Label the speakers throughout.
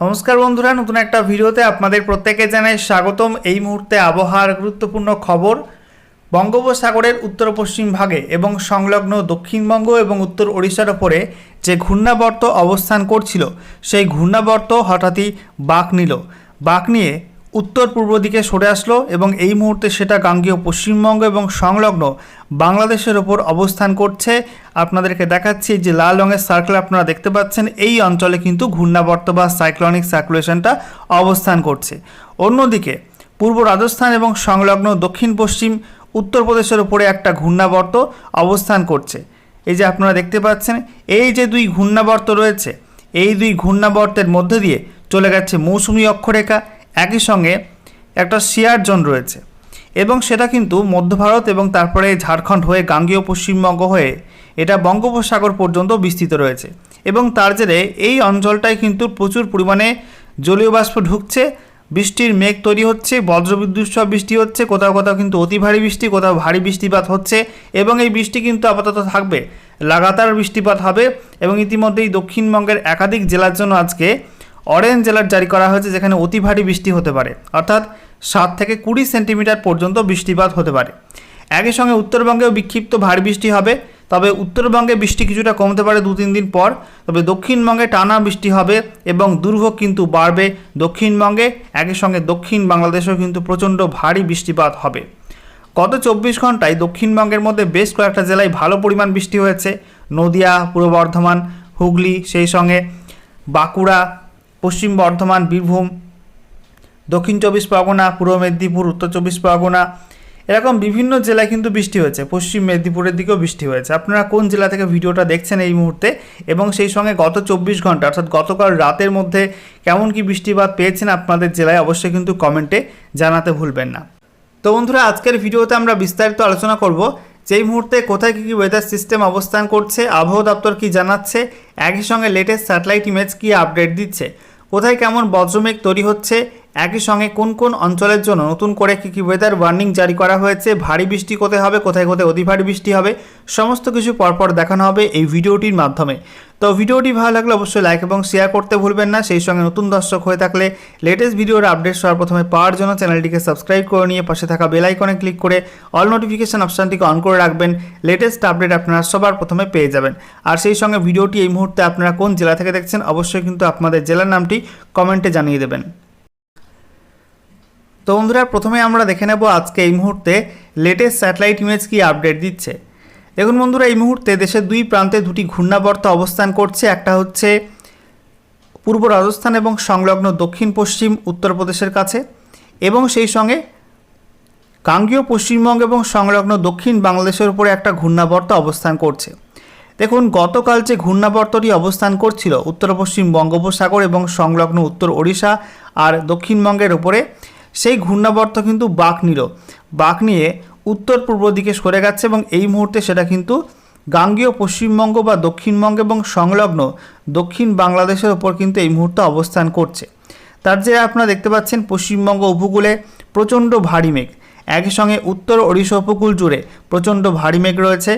Speaker 1: নমস্কার বন্ধুরা, নতুন একটা ভিডিওতে আপনাদের প্রত্যেকে জানাই স্বাগতম। এই মুহূর্তে আবহাওয়ার গুরুত্বপূর্ণ খবর, বঙ্গোপসাগরের উত্তর পশ্চিম ভাগে এবং সংলগ্ন দক্ষিণবঙ্গ এবং উত্তর ওড়িশার ওপরে যে ঘূর্ণাবর্ত অবস্থান করছিল, সেই ঘূর্ণাবর্ত হঠাৎই বাঁক নিল। বাঁক নিয়ে উত্তর পূর্ব দিকে সরে আসলো এবং এই মুহূর্তে সেটা গাঙ্গীয় পশ্চিমবঙ্গ এবং সংলগ্ন বাংলাদেশের ওপর অবস্থান করছে। আপনাদেরকে দেখাচ্ছি যে লাল রঙের সার্কেল আপনারা দেখতে পাচ্ছেন, এই অঞ্চলে কিন্তু ঘূর্ণাবর্ত বা সাইক্লনিক সার্কুলেশনটা অবস্থান করছে। অন্যদিকে পূর্ব রাজস্থান এবং সংলগ্ন দক্ষিণ পশ্চিম উত্তরপ্রদেশের উপরে একটা ঘূর্ণাবর্ত অবস্থান করছে। এই যে আপনারা দেখতে পাচ্ছেন, এই যে দুই ঘূর্ণাবর্ত রয়েছে, এই দুই ঘূর্ণাবর্তের মধ্যে দিয়ে চলে গেছে মৌসুমি অক্ষরেখা। একই সঙ্গে একটা শিয়ার জোন রয়েছে। এবং সেটা কিন্তু মধ্য ভারত এবং তারপরে ঝাড়খণ্ড হয়ে গাঙ্গেয় পশ্চিমবঙ্গ হয়ে এটা বঙ্গোপসাগর পর্যন্ত বিস্তৃত রয়েছে। এবং তার জেরে এই অঞ্চলটায় কিন্তু প্রচুর পরিমাণে জলীয় বাষ্প ঢুকছে, বৃষ্টির মেঘ তৈরি হচ্ছে, বজ্রবিদ্যুৎ সহ বৃষ্টি হচ্ছে, কোথাও কোথাও কিন্তু অতি ভারী বৃষ্টি, কোথাও ভারী বৃষ্টিপাত হচ্ছে এবং এই বৃষ্টি কিন্তু আপাতত থাকবে। লাগাতার বৃষ্টিপাত হবে এবং ইতিমধ্যেই দক্ষিণবঙ্গের একাধিক জেলার জন্য আজকে অরেঞ্জ অ্যালার্ট জারি করা হয়েছে যেখানে অতি ভারী বৃষ্টি হতে পারে। অর্থাৎ সাত থেকে কুড়ি সেন্টিমিটার পর্যন্ত বৃষ্টিপাত হতে পারে। একই সঙ্গে উত্তরবঙ্গেও বিক্ষিপ্ত ভারী বৃষ্টি হবে, তবে উত্তরবঙ্গে বৃষ্টি কিছুটা কমতে পারে দু তিন দিন পর। তবে দক্ষিণবঙ্গে টানা বৃষ্টি হবে এবং দুর্ভোগ কিন্তু বাড়বে দক্ষিণবঙ্গে। একই সঙ্গে দক্ষিণ বাংলাদেশেও কিন্তু প্রচণ্ড ভারী বৃষ্টিপাত হবে। গত চব্বিশ ঘন্টায় দক্ষিণবঙ্গের মধ্যে বেশ কয়েকটা জেলায় ভালো পরিমাণ বৃষ্টি হয়েছে। নদিয়া, পূর্ব বর্ধমান, হুগলি, সেই সঙ্গে বাঁকুড়া পশ্চিম বর্ধমান, বীরভূম, দক্ষিণ চব্বিশ পরগনা, পূর্ব মেদিনীপুর, উত্তর চব্বিশ পরগনা, এরকম বিভিন্ন জেলায় কিন্তু বৃষ্টি হয়েছে। পশ্চিম মেদিনীপুরের দিকেও বৃষ্টি হয়েছে। আপনারা কোন জেলা থেকে ভিডিওটা দেখছেন এই মুহূর্তে এবং সেই সঙ্গে গত চব্বিশ ঘণ্টা, অর্থাৎ গতকাল রাতের মধ্যে কেমন কি বৃষ্টিপাত পেয়েছেন আপনাদের জেলায় অবশ্যই কিন্তু কমেন্টে জানাতে ভুলবেন না। তো বন্ধুরা, আজকের ভিডিওতে আমরা বিস্তারিত আলোচনা করব যে এই মুহূর্তে কোথায় কী কী ওয়েদার সিস্টেম অবস্থান করছে, আবহাওয়া দপ্তর কী জানাচ্ছে, একই সঙ্গে লেটেস্ট স্যাটেলাইট ইমেজ কী আপডেট দিচ্ছে, কোথায় কেমন বজ্রমেঘ তৈরি হচ্ছে একই সঙ্গে কোন কোন অঞ্চলের জন্য নতুন করে কী কী ওয়েদার ওয়ার্নিং জারি করা হয়েছে? ভারী বৃষ্টি কোথায় হবে? কোথায় কোথায় অতি ভারী বৃষ্টি হবে? সমস্ত কিছু পরপর দেখানো হবে এই ভিডিওটির মাধ্যমে। তো ভিডিওটি ভালো লাগলে অবশ্যই লাইক এবং শেয়ার করতে ভুলবেন না। সেই সঙ্গে নতুন দর্শক হয়ে থাকলে লেটেস্ট ভিডিওর আপডেট সর্বপ্রথমে পাওয়ার জন্য চ্যানেলটিকে সাবস্ক্রাইব করে নিয়ে পাশে থাকা বেল আইকনে ক্লিক করে অল নোটিফিকেশন অপশানটিকে অন করে রাখবেন। লেটেস্ট আপডেট আপনারা সবার প্রথমে পেয়ে যাবেন। আর সেই সঙ্গে ভিডিওটি এই মুহূর্তে আপনারা কোন জেলা থেকে দেখছেন, অবশ্যই কিন্তু আপনাদের জেলার নামটি কমেন্টে জানিয়ে দেবেন। তো বন্ধুরা, প্রথমে আমরা দেখে নেব আজকে এই মুহূর্তে লেটেস্ট স্যাটেলাইট ইমেজ কি আপডেট দিচ্ছে। দেখুন বন্ধুরা, এই মুহূর্তে দেশের দুই প্রান্তে দুটি ঘূর্ণাবর্ত অবস্থান করছে। একটা হচ্ছে পূর্ব রাজস্থান এবং সংলগ্ন দক্ষিণ পশ্চিম উত্তরপ্রদেশের কাছে এবং সেই সঙ্গে গাঙ্গীয় পশ্চিমবঙ্গ এবং সংলগ্ন দক্ষিণ বাংলাদেশের উপরে একটা ঘূর্ণাবর্ত অবস্থান করছে। দেখুন, গতকাল যে ঘূর্ণাবর্তটি অবস্থান করছিল, উত্তর পশ্চিম বঙ্গোপসাগর এবং সংলগ্ন উত্তর ওড়িশা আর দক্ষিণবঙ্গের উপরে সেই ঘূর্ণাবর্ত কিন্তু বাঁক নিল। বাঁক নিয়ে উত্তর পূর্ব দিকে সরে গেছে এবং এই মুহূর্তে সেটা কিন্তু গাঙ্গীয় পশ্চিমবঙ্গ বা দক্ষিণবঙ্গ এবং সংলগ্ন দক্ষিণ বাংলাদেশের ওপর কিন্তু এই মুহূর্তে অবস্থান করছে। তার যে আপনারা দেখতে পাচ্ছেন পশ্চিমবঙ্গ উপকূলে প্রচণ্ড ভারী মেঘ। একই সঙ্গে উত্তর ওড়িশা উপকূল জুড়ে প্রচণ্ড ভারী মেঘ রয়েছে।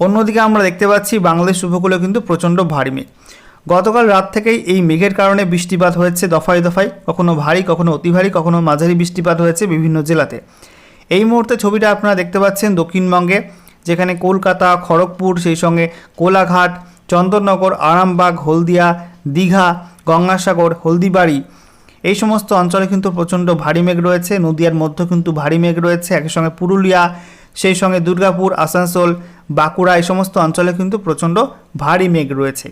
Speaker 1: অন্যদিকে আমরা দেখতে পাচ্ছি বাংলাদেশ উপকূলে কিন্তু প্রচণ্ড ভারী মেঘ। গতকাল রাত থেকেই এই মেঘের কারণে বৃষ্টিপাত হয়েছে দফায় দফায়, কখনো ভারী, কখনো অতি ভারী, কখনো মাঝারি বৃষ্টিপাত হয়েছে বিভিন্ন জেলাতে। এই মুহূর্তে ছবিটা আপনারা দেখতে পাচ্ছেন দক্ষিণবঙ্গে, যেখানে কলকাতা, খড়গপুর, সেই সঙ্গে কোলাঘাট, চন্দননগর, আরামবাগ, হলদিয়া, দীঘা, গঙ্গাসাগর, হলদিবাড়ি। এই সমস্ত অঞ্চলে কিন্তু প্রচণ্ড ভারী মেঘ রয়েছে, নদিয়ার মধ্যে কিন্তু ভারী মেঘ রয়েছে একই সঙ্গে পুরুলিয়া, সেই সঙ্গে দুর্গাপুর, আসানসোল, বাঁকুড়া, এই সমস্ত অঞ্চলে কিন্তু প্রচণ্ড ভারী মেঘ রয়েছে।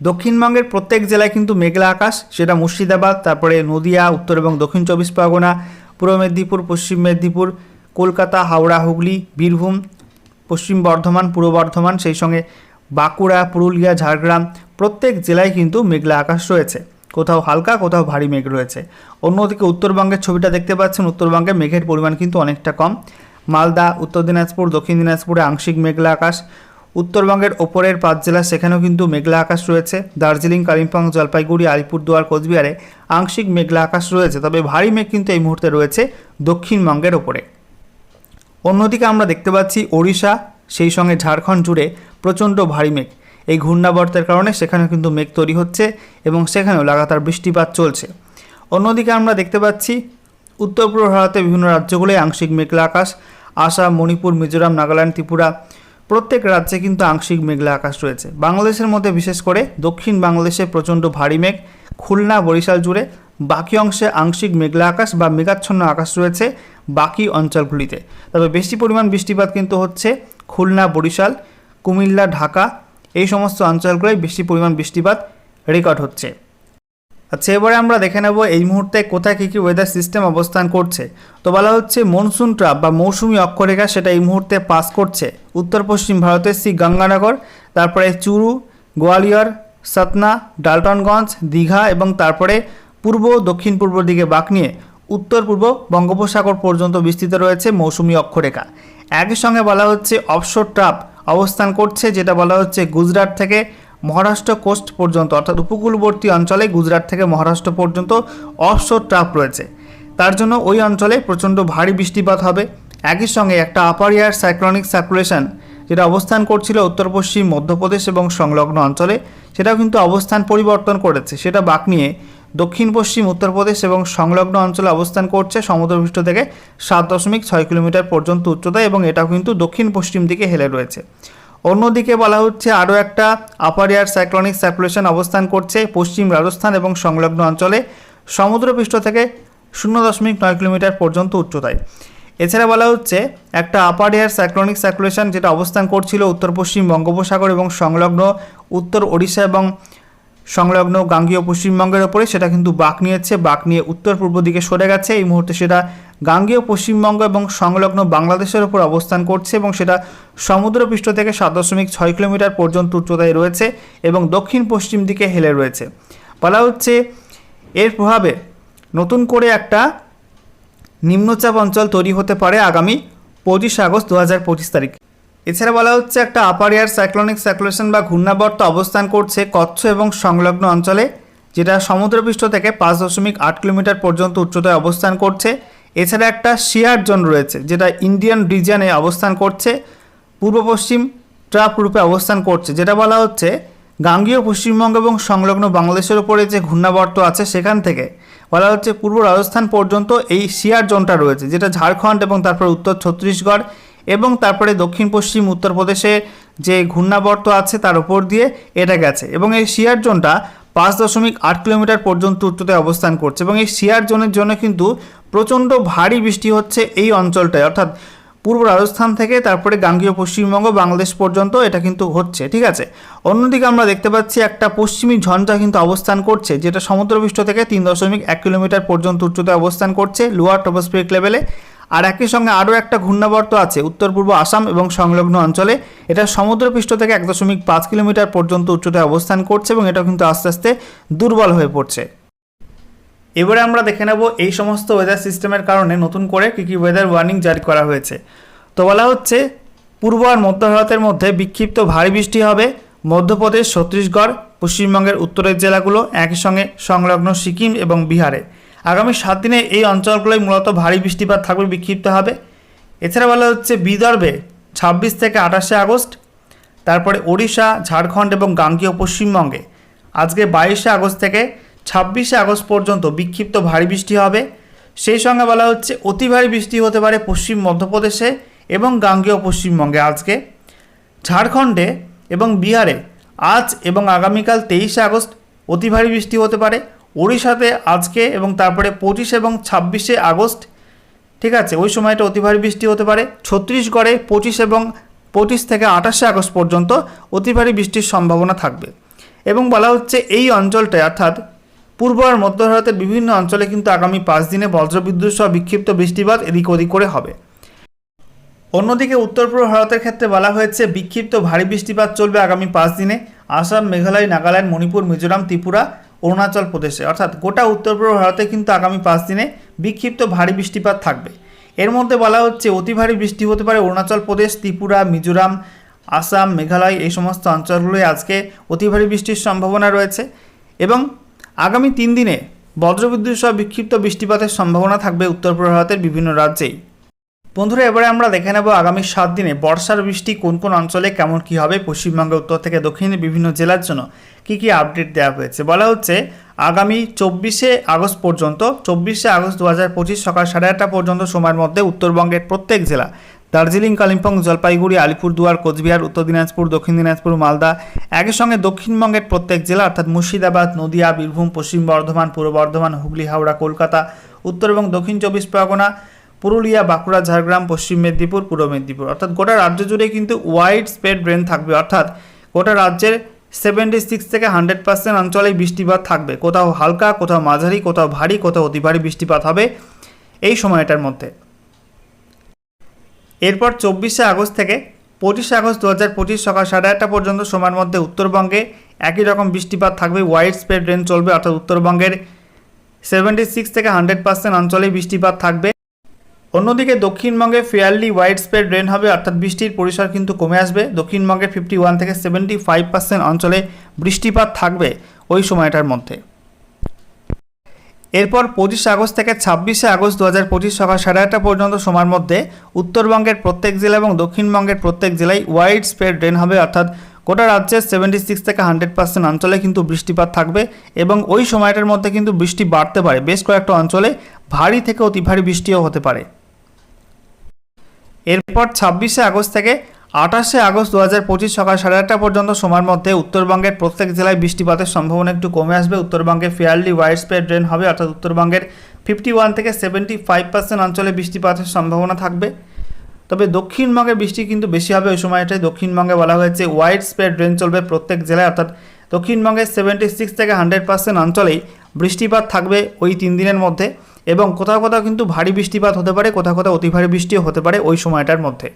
Speaker 1: দক্ষিণবঙ্গের প্রত্যেক জেলায় কিন্তু মেঘলা আকাশ, সেটা মুর্শিদাবাদ, তারপরে নদিয়া, উত্তর এবং দক্ষিণ চব্বিশ পরগনা, পূর্ব মেদিনীপুর, পশ্চিম মেদিনীপুর, কলকাতা, হাওড়া, হুগলি, বীরভূম, পশ্চিম বর্ধমান, পূর্ব বর্ধমান, সেই সঙ্গে বাঁকুড়া, পুরুলিয়া, ঝাড়গ্রাম, প্রত্যেক জেলায় কিন্তু মেঘলা আকাশ রয়েছে। কোথাও হালকা, কোথাও ভারী মেঘ রয়েছে। অন্যদিকে উত্তরবঙ্গের ছবিটা দেখতে পাচ্ছেন, উত্তরবঙ্গে মেঘের পরিমাণ কিন্তু অনেকটা কম। মালদা, উত্তর দিনাজপুর, দক্ষিণ দিনাজপুরে আংশিক মেঘলা আকাশ। উত্তরবঙ্গের ওপরের পাঁচ জেলা, সেখানেও কিন্তু মেঘলা আকাশ রয়েছে। দার্জিলিং, কালিম্পং, জলপাইগুড়ি, আলিপুরদুয়ার, কোচবিহারে আংশিক মেঘলা আকাশ রয়েছে, তবে ভারী মেঘ কিন্তু এই মুহূর্তে রয়েছে দক্ষিণবঙ্গের ওপরে। অন্যদিকে আমরা দেখতে পাচ্ছি ওড়িশা, সেই সঙ্গে ঝাড়খণ্ড জুড়ে প্রচণ্ড ভারী মেঘ। এই ঘূর্ণাবর্তের কারণে সেখানেও কিন্তু মেঘ তৈরি হচ্ছে এবং সেখানেও লাগাতার বৃষ্টিপাত চলছে। অন্যদিকে আমরা দেখতে পাচ্ছি, উত্তর পূর্ব ভারতের বিভিন্ন রাজ্যগুলোয় আংশিক মেঘলা আকাশ, আসাম, মণিপুর, মিজোরাম, নাগাল্যান্ড, ত্রিপুরা প্রত্যেক রাজ্যে কিন্তু আংশিক মেঘলা আকাশ রয়েছে। বাংলাদেশের মধ্যে বিশেষ করে দক্ষিণ বাংলাদেশে প্রচণ্ড ভারী মেঘ, খুলনা, বরিশাল জুড়ে। বাকি অংশে আংশিক মেঘলা আকাশ বা মেঘাচ্ছন্ন আকাশ রয়েছে বাকি অঞ্চলগুলিতে। তবে বেশি পরিমাণ বৃষ্টিপাত কিন্তু হচ্ছে খুলনা, বরিশাল, কুমিল্লা, ঢাকা। এই সমস্ত অঞ্চলগুলোয় বেশি পরিমাণ বৃষ্টিপাত রেকর্ড হচ্ছে। আচ্ছা এবারে আমরা দেখে নেব এই মুহূর্তে কোথায় কী কী ওয়েদার সিস্টেম অবস্থান করছে। তো বলা হচ্ছে মনসুন ট্রাপ বা মৌসুমি অক্ষরেখা সেটা এই মুহূর্তে পাস করছে। উত্তর পশ্চিম ভারতের শ্রী গঙ্গানগর, তারপরে চুরু, গোয়ালিয়র, সতনা, ডালটনগঞ্জ, দীঘা এবং তারপরে পূর্ব, দক্ষিণ পূর্ব দিকে বাঁক নিয়ে উত্তর পূর্ব বঙ্গোপসাগর পর্যন্ত বিস্তৃত রয়েছে মৌসুমি অক্ষরেখা। একই সঙ্গে বলা হচ্ছে অফশোর ট্রাপ অবস্থান করছে, যেটা বলা হচ্ছে গুজরাট থেকে মহারাষ্ট্র কোস্ট পর্যন্ত, অর্থাৎ উপকূলবর্তী অঞ্চলে গুজরাট থেকে মহারাষ্ট্র পর্যন্ত অফশোর ট্রাপ রয়েছে। তার জন্য ওই অঞ্চলে প্রচণ্ড ভারী বৃষ্টিপাত হবে। একই সঙ্গে একটা আপার ইয়ার সাইক্লনিক সার্কুলেশন যেটা অবস্থান করছিল উত্তর পশ্চিম, মধ্যপ্রদেশ এবং সংলগ্ন অঞ্চলে, সেটাও কিন্তু অবস্থান পরিবর্তন করেছে। সেটা বাক নিয়ে দক্ষিণ পশ্চিম উত্তরপ্রদেশ এবং সংলগ্ন অঞ্চলে অবস্থান করছে সমুদ্রপৃষ্ঠ থেকে সাত দশমিক ছয় কিলোমিটার পর্যন্ত উচ্চতায় এবং এটাও কিন্তু দক্ষিণ পশ্চিম দিকে হেলে রয়েছে। অন্যদিকে বলা হচ্ছে, আরও একটা আপার এয়ার সাইক্লনিক সার্কুলেশন অবস্থান করছে পশ্চিম রাজস্থান এবং সংলগ্ন অঞ্চলে সমুদ্রপৃষ্ঠ থেকে শূন্য দশমিক নয় কিলোমিটার পর্যন্ত উচ্চতায়। এছাড়া বলা হচ্ছে, একটা আপার এয়ার সাইক্লনিক সার্কুলেশন যেটা অবস্থান করছিল উত্তর পশ্চিম বঙ্গোপসাগর এবং সংলগ্ন উত্তর ওড়িশা এবং সংলগ্ন গাঙ্গীয় পশ্চিমবঙ্গের ওপরে, সেটা কিন্তু বাঁক নিয়েছে, বাঁক নিয়ে উত্তর পূর্ব দিকে সরে গেছে। এই মুহূর্তে সেটা গাঙ্গীয়, পশ্চিমবঙ্গ এবং সংলগ্ন বাংলাদেশের ওপর অবস্থান করছে এবং সেটা সমুদ্রপৃষ্ঠ থেকে সাত দশমিক ছয় কিলোমিটার পর্যন্ত উচ্চতায় রয়েছে এবং দক্ষিণ পশ্চিম দিকে হেলে রয়েছে। বলা হচ্ছে এর প্রভাবে নতুন করে একটা নিম্নচাপ অঞ্চল তৈরি হতে পারে আগামী পঁচিশে আগস্ট দু হাজার পঁচিশ তারিখ। এছাড়া বলা হচ্ছে একটা আপার এয়ার সাইক্লোনিক সার্কুলেশন বা ঘূর্ণাবর্ত অবস্থান করছে কচ্ছ এবং সংলগ্ন অঞ্চলে, যেটা সমুদ্রপৃষ্ঠ থেকে পাঁচ দশমিক আট কিলোমিটার পর্যন্ত উচ্চতায় অবস্থান করছে। এছাড়া একটা শিয়ার জোন রয়েছে, যেটা ইন্ডিয়ান রিজিয়নে অবস্থান করছে, পূর্ব পশ্চিম ট্রাপ রূপে অবস্থান করছে, যেটা বলা হচ্ছে গাঙ্গীয় পশ্চিমবঙ্গ এবং সংলগ্ন বাংলাদেশের উপরে যে ঘূর্ণাবর্ত আছে সেখান থেকে, বলা হচ্ছে পূর্ব রাজস্থান পর্যন্ত এই শিয়ার জোনটা রয়েছে, যেটা ঝাড়খণ্ড এবং তারপর উত্তর ছত্তিশগড় এবং তারপরে দক্ষিণ পশ্চিম উত্তরপ্রদেশে যে ঘূর্ণাবর্ত আছে তার উপর দিয়ে এটা গেছে এবং এই শিয়ার জোনটা পাঁচ দশমিক আট কিলোমিটার পর্যন্ত উচ্চতায় অবস্থান করছে এবং এই শিয়ার জোনের জন্য কিন্তু প্রচণ্ড ভারী বৃষ্টি হচ্ছে এই অঞ্চলটায়। অর্থাৎ পূর্ব রাজস্থান থেকে তারপরে গাঙ্গীয়, পশ্চিমবঙ্গ, বাংলাদেশ পর্যন্ত এটা কিন্তু হচ্ছে, ঠিক আছে? অন্যদিকে আমরা দেখতে পাচ্ছি একটা পশ্চিমী ঝঞ্ঝা কিন্তু অবস্থান করছে, যেটা সমুদ্রপৃষ্ঠ থেকে তিন দশমিক এক কিলোমিটার পর্যন্ত উচ্চতায় অবস্থান করছে লোয়ার টপোস্ফিরিক লেভেলে আর একই সঙ্গে আরও একটা ঘূর্ণাবর্ত আছে, উত্তর পূর্ব আসাম এবং সংলগ্ন অঞ্চলে। এটা সমুদ্রপৃষ্ঠ থেকে এক দশমিক পাঁচ কিলোমিটার পর্যন্ত উচ্চতায় অবস্থান করছে এবং এটা কিন্তু আস্তে আস্তে দুর্বল হয়ে পড়ছে। এবারে আমরা দেখে নেব এই সমস্ত ওয়েদার সিস্টেমের কারণে নতুন করে কী কী ওয়েদার ওয়ার্নিং জারি করা হয়েছে। তো বলা হচ্ছে, পূর্ব আর মধ্য ভারতের মধ্যে বিক্ষিপ্ত ভারী বৃষ্টি হবে। মধ্যপ্রদেশ, ছত্তিশগড়, পশ্চিমবঙ্গের উত্তরের জেলাগুলো একই সঙ্গে সংলগ্ন সিকিম এবং বিহারে। আগামী সাত দিনে এই অঞ্চলগুলোয় মূলত ভারী বৃষ্টিপাত থাকবে, বিক্ষিপ্ত হবে। এছাড়া বলা হচ্ছে বিদর্ভে ছাব্বিশ থেকে আঠাশে আগস্ট, তারপরে ওড়িশা, ঝাড়খণ্ড এবং গাঙ্গীয় পশ্চিমবঙ্গে আজকে বাইশে আগস্ট থেকে ছাব্বিশে আগস্ট পর্যন্ত বিক্ষিপ্ত ভারী বৃষ্টি হবে। সেই সঙ্গে বলা হচ্ছে অতি ভারী বৃষ্টি হতে পারে পশ্চিম মধ্যপ্রদেশে এবং গাঙ্গেয় পশ্চিমবঙ্গে আজকে। ঝাড়খণ্ডে এবং বিহারে আজ এবং আগামীকাল তেইশে আগস্ট অতি ভারী বৃষ্টি হতে পারে। ওড়িশাতে আজকে এবং তারপরে পঁচিশ এবং ছাব্বিশে আগস্ট, ঠিক আছে? ওই সময়টা অতি ভারী বৃষ্টি হতে পারে। ছত্তিশগড়ে পঁচিশ এবং পঁচিশ থেকে আঠাশে আগস্ট পর্যন্ত অতি ভারী বৃষ্টির সম্ভাবনা থাকবে। এবং বলা হচ্ছে এই অঞ্চলটায়, অর্থাৎ পূর্ব আর মধ্য ভারতের বিভিন্ন অঞ্চলে কিন্তু আগামী পাঁচ দিনে বজ্রবিদ্যুৎ সহ বিক্ষিপ্ত বৃষ্টিপাত এদিক ওদিক করে হবে। অন্যদিকে উত্তর পূর্ব ভারতের ক্ষেত্রে বলা হয়েছে বিক্ষিপ্ত ভারী বৃষ্টিপাত চলবে আগামী পাঁচ দিনে। আসাম, মেঘালয়, নাগাল্যান্ড, মণিপুর, মিজোরাম, ত্রিপুরা অরুণাচল প্রদেশে। অর্থাৎ গোটা উত্তর পূর্ব ভারতে কিন্তু আগামী পাঁচ দিনে বিক্ষিপ্ত ভারী বৃষ্টিপাত থাকবে। এর মধ্যে বলা হচ্ছে অতি ভারী বৃষ্টি হতে পারে অরুণাচল প্রদেশ, ত্রিপুরা, মিজোরাম, আসাম, মেঘালয় এই সমস্ত অঞ্চলগুলোয় আজকে অতি ভারী বৃষ্টির সম্ভাবনা রয়েছে এবং আগামী তিন দিনে বজ্রবিদ্যুৎ সহ বিক্ষিপ্ত বৃষ্টিপাতের সম্ভাবনা থাকবে উত্তর পূর্ব ভারতের বিভিন্ন রাজ্যেই। বন্ধুরা, এবারে আমরা দেখে নেব আগামী সাত দিনে বর্ষার বৃষ্টি কোন কোন অঞ্চলে কেমন কী হবে, পশ্চিমবঙ্গের উত্তর থেকে দক্ষিণে বিভিন্ন জেলার জন্য। কি কি আপডেট দেওয়া হয়েছে? বলা হচ্ছে, আগামী চব্বিশে আগস্ট পর্যন্ত, চব্বিশে আগস্ট দু পঁচিশ সকাল সাড়ে আটটা পর্যন্ত সময়ের মধ্যে উত্তরবঙ্গের প্রত্যেক জেলা, দার্জিলিং, কালিম্পং, জলপাইগুড়ি আলিপুরদুয়ার কোচবিহার, উত্তর দিনাজপুর, দক্ষিণ দিনাজপুর, মালদা, একই সঙ্গে দক্ষিণবঙ্গের প্রত্যেক জেলা, অর্থাৎ মুর্শিদাবাদ, নদিয়া, বীরভূম, পশ্চিম বর্ধমান, পূর্ব বর্ধমান, হুগলি, হাওড়া, কলকাতা, উত্তর এবং দক্ষিণ চব্বিশ পরগনা, পুরুলিয়া, বাঁকুড়া, ঝাড়গ্রাম, পশ্চিম মেদিনীপুর, পূর্ব মেদিনীপুর। অর্থাৎ গোটা রাজ্য জুড়ে কিন্তু ওয়াইড স্প্রেড রেন থাকবে। অর্থাৎ গোটা রাজ্যের সেভেন্টি সিক্স থেকে হান্ড্রেড পার্সেন্ট অঞ্চলেই বৃষ্টিপাত থাকবে। কোথাও হালকা, কোথাও মাঝারি, কোথাও ভারী, কোথাও অতি ভারী বৃষ্টিপাত হবে এই সময়টার মধ্যে। এরপর চব্বিশে আগস্ট থেকে পঁচিশে আগস্ট দু হাজার পঁচিশ সকাল সাড়ে আটটা পর্যন্ত সময়ের মধ্যে উত্তরবঙ্গে একই রকম বৃষ্টিপাত থাকবে। ওয়াইড স্প্রেড রেন চলবে, অর্থাৎ উত্তরবঙ্গের সেভেন্টি সিক্স থেকে হান্ড্রেড পার্সেন্ট অঞ্চলেই বৃষ্টিপাত থাকবে। অন্যদিকে দক্ষিণবঙ্গে ফেয়ারলি ওয়াইড স্প্রেড রেন হবে, অর্থাৎ বৃষ্টির পরিসর কিন্তু কমে আসবে। দক্ষিণবঙ্গের ফিফটি ওয়ান থেকে সেভেন্টি ফাইভ পার্সেন্ট অঞ্চলে বৃষ্টিপাত থাকবে ওই সময়টার মধ্যে। এরপর পঁচিশে আগস্ট থেকে ছাব্বিশে আগস্ট দু হাজার পঁচিশ সকাল সাড়ে আটটা পর্যন্ত সময়ের মধ্যে উত্তরবঙ্গের প্রত্যেক জেলা এবং দক্ষিণবঙ্গের প্রত্যেক জেলায় ওয়াইড স্প্রেড রেন হবে, অর্থাৎ গোটা রাজ্যের সেভেন্টি সিক্স থেকে হান্ড্রেড পার্সেন্ট অঞ্চলে কিন্তু বৃষ্টিপাত থাকবে এবং ওই সময়টার মধ্যে কিন্তু বৃষ্টি বাড়তে পারে। বেশ কয়েকটা অঞ্চলে ভারী থেকে অতি ভারী বৃষ্টিও হতে পারে। এরপর ছাব্বিশে আগস্ট থেকে আঠাশে আগস্ট দু হাজার পঁচিশ সকাল সাড়ে আটটা পর্যন্ত সময়ের মধ্যে উত্তরবঙ্গের প্রত্যেক জেলায় বৃষ্টিপাতের সম্ভাবনা একটু কমে আসবে। উত্তরবঙ্গে ফেয়ারলি ওয়াইড স্প্রেড রেন হবে, অর্থাৎ উত্তরবঙ্গের ফিফটি ওয়ান থেকে সেভেন্টি ফাইভ পার্সেন্ট অঞ্চলে বৃষ্টিপাতের সম্ভাবনা থাকবে। তবে দক্ষিণবঙ্গে বৃষ্টি কিন্তু বেশি হবে ওই সময়টাই দক্ষিণবঙ্গে বলা হয়েছে ওয়াইড স্প্রেড রেন চলবে প্রত্যেক জেলায়, অর্থাৎ দক্ষিণবঙ্গের সেভেন্টি সিক্স থেকে হান্ড্রেড পার্সেন্ট অঞ্চলেই বৃষ্টিপাত থাকবে ওই তিন দিনের মধ্যে এবং কোথাও কোথাও কিন্তু ভারী বৃষ্টিপাত হতে পারে, কোথাও কোথাও অতি ভারী বৃষ্টিও হতে পারে ওই সময়টার মধ্যে।